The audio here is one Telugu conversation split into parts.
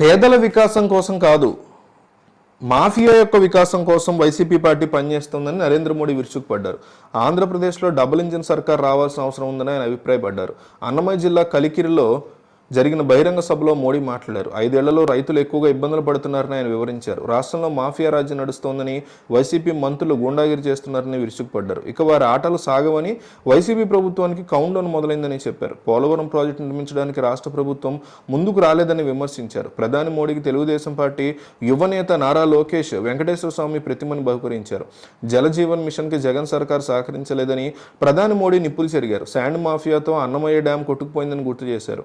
పేదల వికాసం కోసం కాదు మాఫియా యొక్క వికాసం కోసం వైసీపీ పార్టీ పనిచేస్తుందని నరేంద్ర మోడీ విరుచుకుపడ్డారు. ఆంధ్రప్రదేశ్లో డబుల్ ఇంజిన్ సర్కార్ రావాల్సిన అవసరం ఉందని ఆయన అభిప్రాయపడ్డారు. అన్నమయ్య జిల్లా కలికిరిలో జరిగిన బహిరంగ సభలో మోడీ మాట్లాడారు. ఐదేళ్ళలో రైతులు ఎక్కువగా ఇబ్బందులు పడుతున్నారని ఆయన వివరించారు. రాష్ట్రంలో మాఫియా రాజ్యం నడుస్తోందని వైసీపీ మంత్రులు గూండాగిరి చేస్తున్నారని విరుచుకుపడ్డారు ఇక వారి ఆటలు సాగవని వైసీపీ ప్రభుత్వానికి కౌంట్ డౌన్ మొదలైందని చెప్పారు. పోలవరం ప్రాజెక్టు నిర్మించడానికి రాష్ట్ర ప్రభుత్వం ముందుకు రాలేదని విమర్శించారు. ప్రధాని మోడీకి తెలుగుదేశం పార్టీ యువనేత నారా లోకేష్ వెంకటేశ్వర స్వామి ప్రతిమని బహుకరించారు. జలజీవన్ మిషన్కి జగన్ సర్కార్ సహకరించలేదని ప్రధాని మోడీ నిప్పులు చెరిగారు. శాండ్ మాఫియాతో అన్నమయ్య డ్యాం కొట్టుకుపోయిందని గుర్తు చేశారు.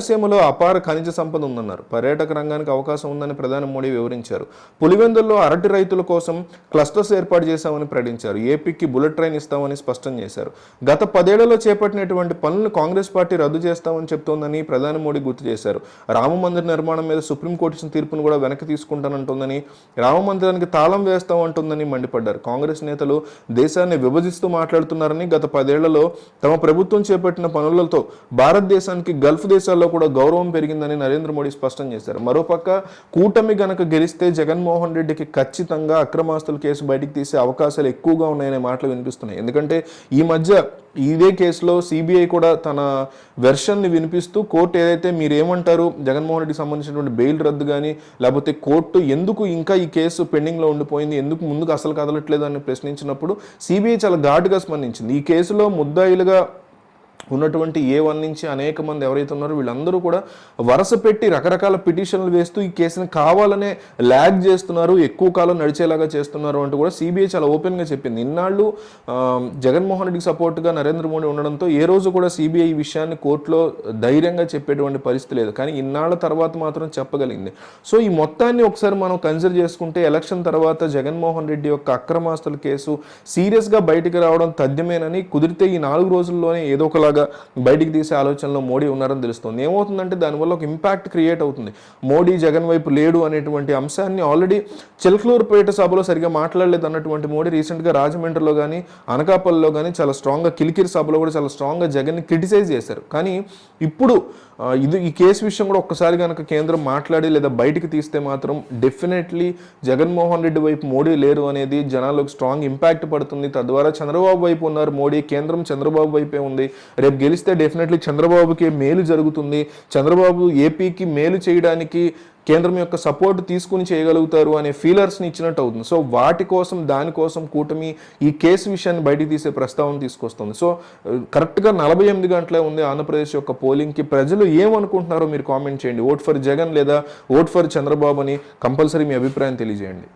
రాయలసీమలో అపార ఖనిజ సంపద ఉందన్నారు. పర్యాటక రంగానికి అవకాశం ఉందని ప్రధాని మోడీ వివరించారు. పులివెందుల్లో అరటి రైతుల కోసం క్లస్టర్స్ ఏర్పాటు చేశామని ప్రకటించారు. ఏపీకి బుల్లెట్ ట్రైన్ ఇస్తామని స్పష్టం చేశారు. గత పదేళ్ళలో చేపట్టినటువంటి పనులను కాంగ్రెస్ పార్టీ రద్దు చేస్తామని చెప్తోందని ప్రధాని మోడీ గుర్తు చేశారు. రామ మందిర నిర్మాణం మీద సుప్రీంకోర్టు ఇచ్చిన తీర్పును కూడా వెనక్కి తీసుకుంటానంటుందని రామ మందిరానికి తాళం వేస్తామంటుందని మండిపడ్డారు. కాంగ్రెస్ నేతలు దేశాన్ని విభజిస్తూ మాట్లాడుతున్నారని గత పదేళ్ళలో తమ ప్రభుత్వం చేపట్టిన పనులతో భారతదేశానికి గల్ఫ్ దేశాల్లో కూడా గౌరవం పెరిగిందని నరేంద్ర మోడీ స్పష్టం చేశారు. మరోపక్క కూటమి గనక గెలిస్తే జగన్మోహన్ రెడ్డికి ఖచ్చితంగా అక్రమాస్తుల కేసు బయటికి తీసే అవకాశాలు ఎక్కువగా ఉన్నాయనే మాటలు వినిపిస్తున్నాయి. ఎందుకంటే ఈ మధ్య ఇదే కేసులో సిబిఐ కూడా తన వెర్షన్ని వినిపిస్తూ కోర్టు ఏదైతే మీరు ఏమంటారు జగన్మోహన్ రెడ్డికి సంబంధించినటువంటి బెయిల్ రద్దు కానీ లేకపోతే కోర్టు ఎందుకు ఇంకా ఈ కేసు పెండింగ్లో ఉండిపోయింది ఎందుకు ముందుకు అసలు కదలట్లేదు అని ప్రశ్నించినప్పుడు సిబిఐ చాలా ఘాటుగా స్పందించింది. ఈ కేసులో ముద్దాయిలుగా ఉన్నటువంటి ఏ వన్ నుంచి అనేక మంది ఎవరైతే ఉన్నారో వీళ్ళందరూ కూడా వరుస పెట్టి రకరకాల పిటిషన్లు వేస్తూ ఈ కేసుని కావాలనే ల్యాగ్ చేస్తున్నారు ఎక్కువ కాలం నడిచేలాగా చేస్తున్నారు అంటూ కూడా సిబిఐ చాలా ఓపెన్గా చెప్పింది. ఇన్నాళ్ళు జగన్మోహన్ రెడ్డికి సపోర్ట్గా నరేంద్ర మోడీ ఉండడంతో ఏ రోజు కూడా సిబిఐ ఈ విషయాన్ని కోర్టులో ధైర్యంగా చెప్పేటువంటి పరిస్థితి లేదు. కానీ ఇన్నాళ్ళ తర్వాత మాత్రం చెప్పగలిగింది. సో ఈ మొత్తాన్ని ఒకసారి మనం కన్సిడర్ చేసుకుంటే ఎలక్షన్ తర్వాత జగన్మోహన్ రెడ్డి యొక్క అక్రమాస్తుల కేసు సీరియస్గా బయటికి రావడం తథ్యమేనని కుదిరితే ఈ నాలుగు రోజుల్లోనే ఏదో ఒకలాగా బయటికి తీసే ఆలోచనలో మోడీ ఉన్నారని తెలుస్తుంది. ఏమవుతుందంటే దానివల్ల ఒక ఇంపాక్ట్ క్రియేట్ అవుతుంది. మోడీ జగన్ వైపు లేడు అనేటువంటి అంశాన్ని ఆల్రెడీ చిలకలూరుపేట సభలో సరిగా మాట్లాడలేదు అన్నటువంటి మోడీ రీసెంట్గా రాజమండ్రిలో కానీ అనకాపల్లిలో కానీ చాలా స్ట్రాంగ్గా కిలికిరి సభలో కూడా చాలా స్ట్రాంగ్గా జగన్ని క్రిటిసైజ్ చేశారు. కానీ ఇప్పుడు ఇది ఈ కేసు విషయం కూడా ఒక్కసారి కనుక కేంద్రం మాట్లాడి లేదా బయటికి తీస్తే మాత్రం డెఫినెట్లీ జగన్మోహన్ రెడ్డి వైపు మోడీ లేరు అనేది జనాలకు స్ట్రాంగ్ ఇంపాక్ట్ పడుతుంది. తద్వారా చంద్రబాబు వైపు ఉన్నారు మోడీ కేంద్రం చంద్రబాబు వైపే ఉంది. రేపు గెలిస్తే డెఫినెట్లీ చంద్రబాబుకి మేలు జరుగుతుంది. చంద్రబాబు ఏపీకి మేలు చేయడానికి కేంద్రం యొక్క సపోర్ట్ తీసుకుని చేయగలుగుతారు అనే ఫీలర్స్ని ఇచ్చినట్టు అవుతుంది. సో వాటి కోసం దానికోసం కూటమి ఈ కేసు విషయాన్ని బయటికి తీసే ప్రస్తావన తీసుకొస్తుంది. సో కరెక్ట్గా నలభై ఎనిమిది గంటలే ఉంది ఆంధ్రప్రదేశ్ యొక్క పోలింగ్కి ప్రజలు ఏమనుకుంటున్నారో మీరు కామెంట్ చేయండి. ఓట్ ఫర్ జగన్ లేదా ఓట్ ఫర్ చంద్రబాబు అని కంపల్సరీ మీ అభిప్రాయం తెలియజేయండి.